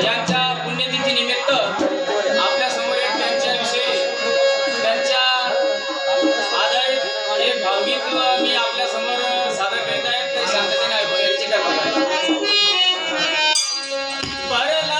यांच्या पुण्यतिथी निमित्त आपल्यासमोर एक त्यांच्याविषयी त्यांच्या आधारित एक भावगीत मी आपल्यासमोर सादर करीत आहे ते शांततेने ऐकून यांची काय भरला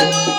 Thank you.